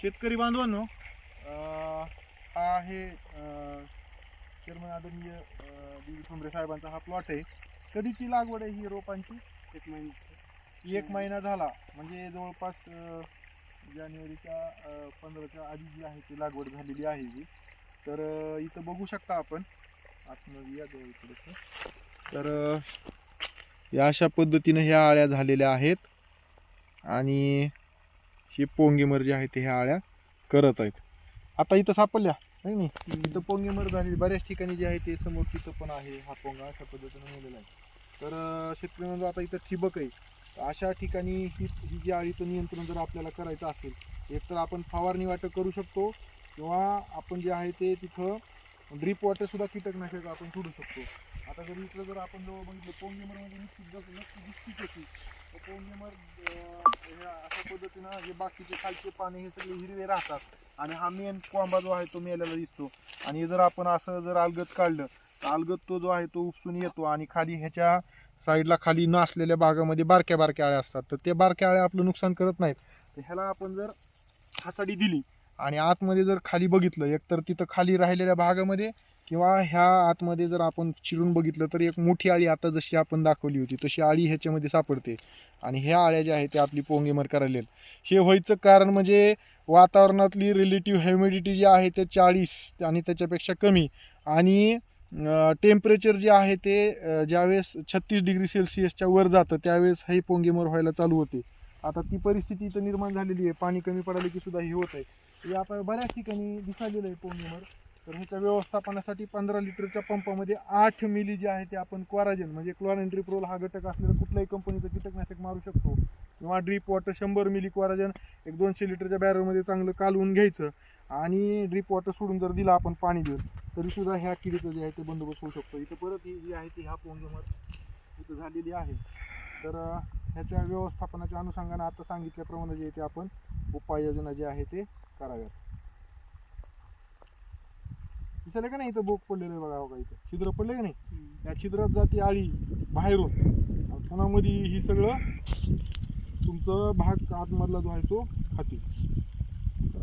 शेतकरी बांधवांनो हा आहे चेअरमन आदरणीय डी ठोंबरे साहेबांचा हा प्लॉट आहे. कधीची लागवड आहे ही रोपांची? एक महिना. एक महिना झाला. म्हणजे जवळपास जानेवारीच्या पंधराच्या आधी जी आहे ती लागवड झालेली आहे ही. तर इथं बघू शकता आपण. आतमध्ये या जवळ. तर या अशा पद्धतीनं ह्या आळ्या झालेल्या आहेत. आणि ही पोंगेमर जे आहे ते ह्या आळ्या करत आहेत. आता इथं सापडल्या नाही नाही. इथं पोंगेमर झाली बऱ्याच ठिकाणी जे आहे ते समोर तिथं पण आहे हा पोंगा अशा पद्धतीनं नेलेला आहे. तर शेतकऱ्यांना आता इथं ठिबक आहे. अशा ठिकाणी ही ही जी आळीचं नियंत्रण जर आपल्याला करायचं असेल एकतर आपण फवारणी वाटप करू शकतो किंवा आपण जे आहे ते तिथं ड्रीप वॉटरसुद्धा कीटकनाशक आपण सोडू शकतो. आता जर इथलं जर आपण जवळ बघितलं पोंगेमरमध्ये म्हणजे निश्चित नक्की दिसतीच होती. तर अशा पद्धतीनं हे बाकीचे खालचे पाने हे सगळे हिरवे राहतात. आणि हा मेन कोंबा जो आहे तो मेलेला दिसतो. आणि जर आपण असं जर अलगत काढलं तर अलगत तो जो आहे तो उपसून येतो आणि खाली ह्याच्या साईडला खाली न असलेल्या भागामध्ये बारक्या बारक्या आळ्या असतात. तर ते बारक्या आळ्या आपलं नुकसान करत नाहीत. तर ह्याला आपण जर हासाडी दिली आणि आतमध्ये जर खाली बघितलं एकतर तिथं खाली राहिलेल्या भागामध्ये किंवा ह्या आतमध्ये जर आपण चिरून बघितलं तर एक मोठी आळी आता जशी आपण दाखवली होती तशी आळी ह्याच्यामध्ये सापडते. आणि ह्या आळ्या ज्या आहेत त्या आपली पोंगेमर करायला हे व्हायचं कारण म्हणजे वातावरणातली रिलेटिव्ह ह्युमिडिटी जी आहे ते चाळीस आणि त्याच्यापेक्षा कमी. आणि टेम्परेचर जे आहे ते ज्यावेळेस छत्तीस डिग्री सेल्सिअसच्या वर जातं त्यावेळेस हे पोंगेमर व्हायला चालू होते. आता ती परिस्थिती इथं निर्माण झालेली आहे. पाणी कमी पडाले की सुद्धा हे होत आहे हे आपण बऱ्याच ठिकाणी दिसालेलं आहे पोंगेमर तर ह्याच्या व्यवस्थापनासाठी पंधरा लिटरच्या पंपामध्ये आठ मिली जे आहे ते आपण क्वाराजन म्हणजे क्लोरेंट्रिप्रोल हा घटक असलेला कुठल्याही कंपनीचं कीटकनाशक मारू शकतो. किंवा ड्रीप वॉटर शंभर मिली क्वाराजन एक दोनशे लिटरच्या बॅरलमध्ये चांगलं कालवून घ्यायचं आणि ड्रीप वॉटर सोडून जर दिला आपण पाणी देऊन तरीसुद्धा ह्या किडीचं जे आहे ते बंदोबस्त होऊ शकतो. इथं परत ही जी आहे ती ह्या पोंगमत इथं झालेली आहे. तर ह्याच्या व्यवस्थापनाच्या अनुषंगाने आता सांगितल्याप्रमाणे जे आहे ते आपण उपाययोजना जे आहे ते कराव्यात. दिसलं का नाही इथं बोक पडलेलं आहे बघा बघा इथं? छिद्र पडले का नाही? या छिद्रात जाते आळी बाहेरून. आणि पुन्हा मध्ये ही सगळं तुमचं भाग आतमधला जो आहे तो खाते